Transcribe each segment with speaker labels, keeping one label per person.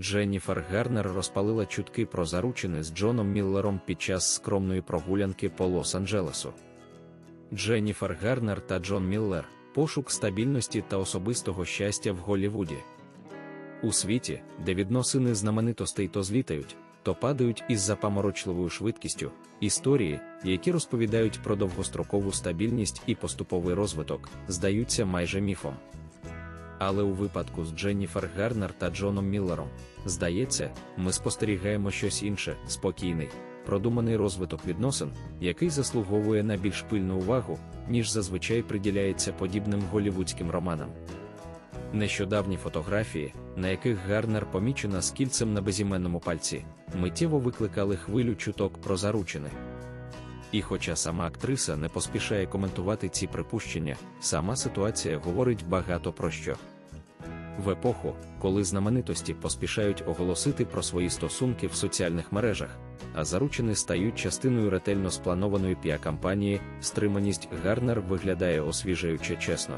Speaker 1: Дженніфер Гарнер розпалила чутки про заручини з Джоном Міллером під час скромної прогулянки по Лос-Анджелесу. Дженніфер Гарнер та Джон Міллер пошук стабільності та особистого щастя в Голлівуді. У світі, де відносини знаменитостей то злітають, то падають із запаморочливою швидкістю, історії, які розповідають про довгострокову стабільність і поступовий розвиток, здаються майже міфом. Але у випадку з Дженніфер Гарнер та Джоном Міллером, здається, ми спостерігаємо щось інше, спокійний, продуманий розвиток відносин, який заслуговує на більш пильну увагу, ніж зазвичай приділяється подібним голівудським романам. Нещодавні фотографії, на яких Гарнер помічена з кільцем на безіменному пальці, миттєво викликали хвилю чуток про заручини. І хоча сама актриса не поспішає коментувати ці припущення, сама ситуація говорить багато про що. В епоху, коли знаменитості поспішають оголосити про свої стосунки в соціальних мережах, а заручини стають частиною ретельно спланованої піа-кампанії, стриманість Гарнер виглядає освіжаюче чесно.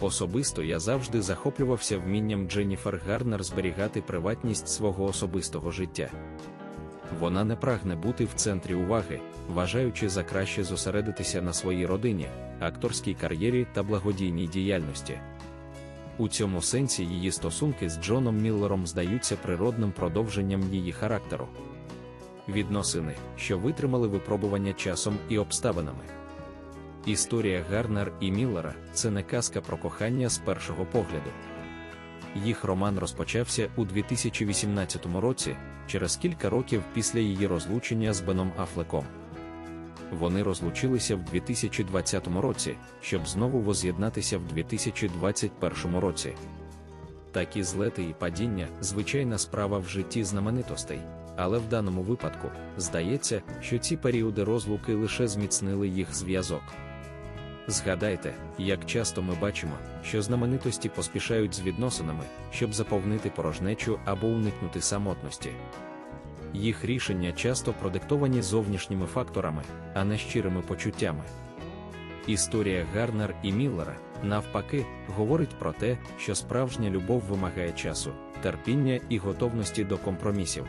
Speaker 1: Особисто я завжди захоплювався вмінням Дженніфер Гарнер зберігати приватність свого особистого життя. Вона не прагне бути в центрі уваги, вважаючи за краще зосередитися на своїй родині, акторській кар'єрі та благодійній діяльності. У цьому сенсі її стосунки з Джоном Міллером здаються природним продовженням її характеру. Відносини, що витримали випробування часом і обставинами. Історія Гарнер і Міллера це не казка про кохання з першого погляду. Їх роман розпочався у 2018 році, через кілька років після її розлучення з Беном Афлеком. Вони розлучилися в 2020 році, щоб знову воз'єднатися в 2021 році. Такі злети і падіння звичайна справа в житті знаменитостей, але в даному випадку здається, що ці періоди розлуки лише зміцнили їх зв'язок. Згадайте, як часто ми бачимо, що знаменитості поспішають з відносинами, щоб заповнити порожнечу або уникнути самотності. Їх рішення часто продиктовані зовнішніми факторами, а не щирими почуттями. Історія Гарнер і Міллера, навпаки, говорить про те, що справжня любов вимагає часу, терпіння і готовності до компромісів.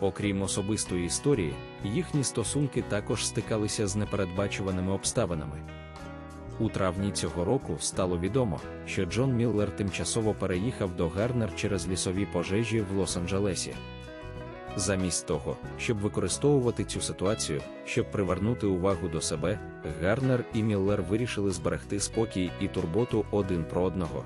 Speaker 1: Окрім особистої історії, їхні стосунки також стикалися з непередбачуваними обставинами. У травні цього року стало відомо, що Джон Міллер тимчасово переїхав до Гарнер через лісові пожежі в Лос-Анджелесі. Замість того, щоб використовувати цю ситуацію, щоб привернути увагу до себе, Гарнер і Міллер вирішили зберегти спокій і турботу один про одного.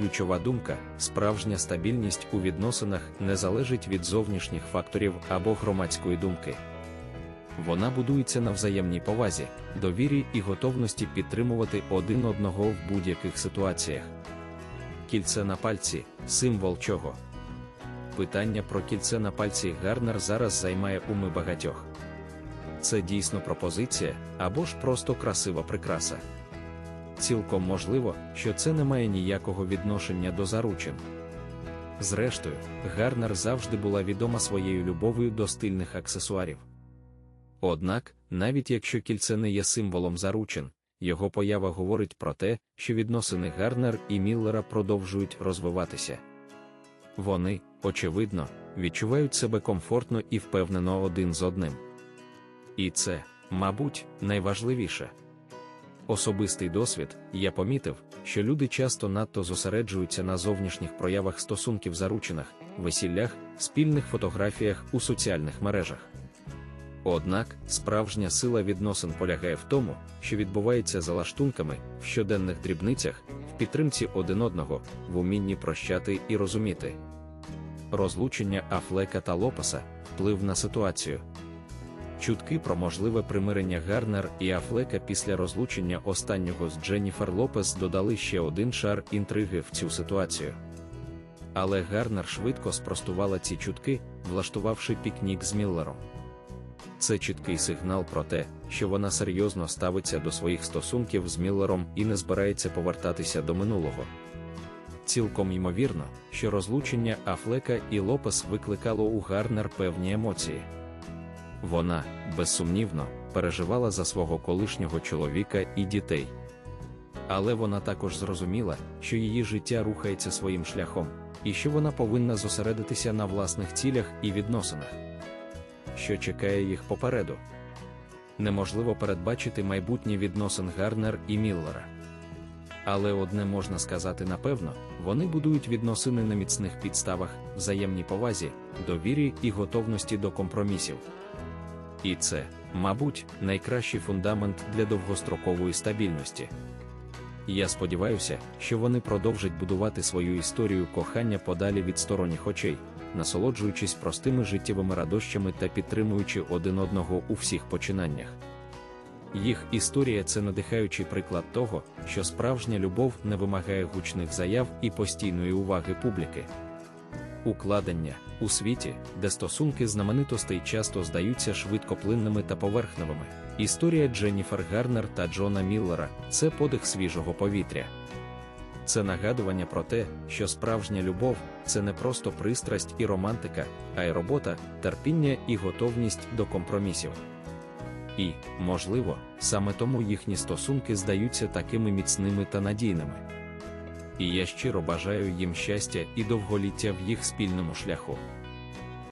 Speaker 1: Ключова думка справжня стабільність у відносинах не залежить від зовнішніх факторів або громадської думки. Вона будується на взаємній повазі, довірі і готовності підтримувати один одного в будь-яких ситуаціях. Кільце на пальці символ чого. Питання про кільце на пальці Гарнер зараз займає уми багатьох. Це дійсно пропозиція або ж просто красива прикраса. Цілком можливо, що це не має ніякого відношення до заручин. Зрештою, Гарнер завжди була відома своєю любов'ю до стильних аксесуарів. Однак, навіть якщо кільце не є символом заручин, його поява говорить про те, що відносини Гарнер і Міллера продовжують розвиватися. Вони, очевидно, відчувають себе комфортно і впевнено один з одним. І це, мабуть, найважливіше. Особистий досвід, я помітив, що люди часто надто зосереджуються на зовнішніх проявах стосунків заручинах, весіллях, спільних фотографіях у соціальних мережах. Однак справжня сила відносин полягає в тому, що відбувається за лаштунками, в щоденних дрібницях, в підтримці один одного, в умінні прощати і розуміти. Розлучення Афлека та Лопеса вплив на ситуацію. Чутки про можливе примирення Гарнер і Афлека після розлучення останнього з Дженніфер Лопес додали ще один шар інтриги в цю ситуацію. Але Гарнер швидко спростувала ці чутки, влаштувавши пікнік з Міллером. Це чіткий сигнал про те, що вона серйозно ставиться до своїх стосунків з Міллером і не збирається повертатися до минулого. Цілком ймовірно, що розлучення Афлека і Лопес викликало у Гарнер певні емоції. Вона, безсумнівно, переживала за свого колишнього чоловіка і дітей. Але вона також зрозуміла, що її життя рухається своїм шляхом, і що вона повинна зосередитися на власних цілях і відносинах. Що чекає їх попереду? Неможливо передбачити майбутнє відносин Гарнер і Міллера. Але одне можна сказати напевно, вони будують відносини на міцних підставах, взаємній повазі, довірі і готовності до компромісів. І це, мабуть, найкращий фундамент для довгострокової стабільності. Я сподіваюся, що вони продовжать будувати свою історію кохання подалі від сторонніх очей, насолоджуючись простими життєвими радощами та підтримуючи один одного у всіх починаннях. Їх історія це надихаючий приклад того, що справжня любов не вимагає гучних заяв і постійної уваги публіки. Укладення у світі, де стосунки знаменитостей часто здаються швидкоплинними та поверхневими. Історія Дженніфер Гарнер та Джона Міллера це подих свіжого повітря. Це нагадування про те, що справжня любов це не просто пристрасть і романтика, а й робота, терпіння і готовність до компромісів. І, можливо, саме тому їхні стосунки здаються такими міцними та надійними. І я щиро бажаю їм щастя і довголіття в їх спільному шляху.